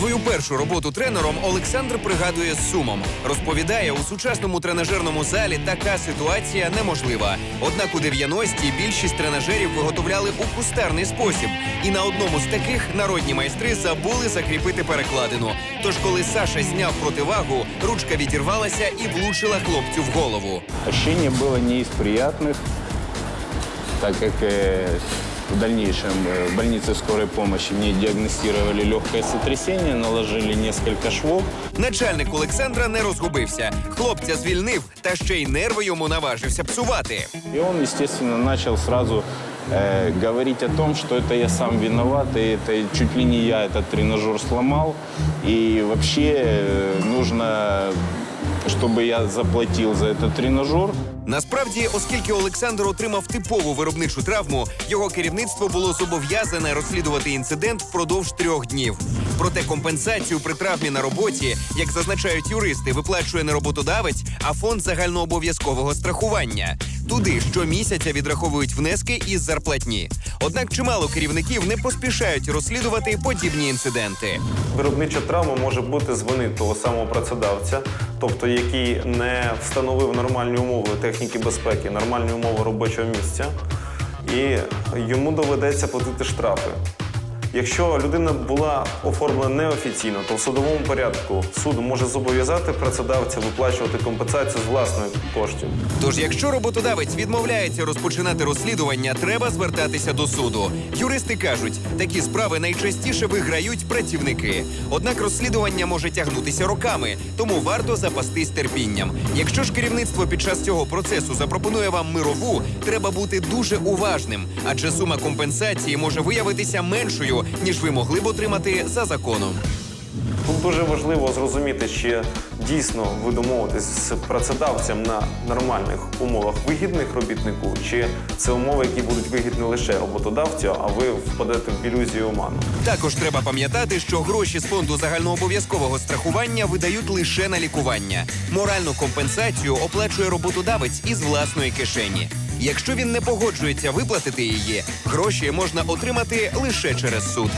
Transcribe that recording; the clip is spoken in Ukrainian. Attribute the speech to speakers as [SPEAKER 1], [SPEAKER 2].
[SPEAKER 1] Свою першу роботу тренером Олександр пригадує з сумом. Розповідає, у сучасному тренажерному залі така ситуація неможлива. Однак у 90-ті більшість тренажерів виготовляли у кустарний спосіб. І на одному з таких народні майстри забули закріпити перекладину. Тож, коли Саша зняв противагу, ручка відірвалася і влучила хлопцю в голову.
[SPEAKER 2] Ощущение было не из приятных, так как э, в дальнейшем э, в больнице скорой помощи мне диагностировали легкое сотрясение, наложили несколько швов.
[SPEAKER 1] Начальник Олександра не розгубився. Хлопця звільнив, та ще й нерви йому наважився псувати.
[SPEAKER 2] И он, естественно, начал сразу э, говорить о том, что это я сам виноват, и это чуть ли не я этот тренажер сломал. И вообще э, нужно, чтобы я заплатил за этот тренажер.
[SPEAKER 1] Насправді, оскільки Олександр отримав типову виробничу травму, його керівництво було зобов'язане розслідувати інцидент впродовж трьох днів. Проте компенсацію при травмі на роботі, як зазначають юристи, виплачує не роботодавець, а фонд загальнообов'язкового страхування. Туди щомісяця відраховують внески із зарплатні. Однак чимало керівників не поспішають розслідувати подібні інциденти.
[SPEAKER 3] Виробнича травма може бути з вини того самого працедавця, тобто який не встановив нормальні умови техніки безпеки, нормальні умови робочого місця, і йому доведеться платити штрафи. Якщо людина була оформлена неофіційно, то в судовому порядку суд може зобов'язати працедавця виплачувати компенсацію з власних коштів.
[SPEAKER 1] Тож, якщо роботодавець відмовляється розпочинати розслідування, треба звертатися до суду. Юристи кажуть, такі справи найчастіше виграють працівники. Однак розслідування може тягнутися роками, тому варто запастись терпінням. Якщо ж керівництво під час цього процесу запропонує вам мирову, треба бути дуже уважним, адже сума компенсації може виявитися меншою, ніж ви могли б отримати за законом.
[SPEAKER 3] Тут дуже важливо зрозуміти, чи дійсно ви домовитесь з працедавцем на нормальних умовах вигідних робітнику, чи це умови, які будуть вигідні лише роботодавцю, а ви впадете в ілюзію оману.
[SPEAKER 1] Також треба пам'ятати, що гроші з фонду загальнообов'язкового страхування видають лише на лікування. Моральну компенсацію оплачує роботодавець із власної кишені. Якщо він не погоджується виплатити її, гроші можна отримати лише через суд.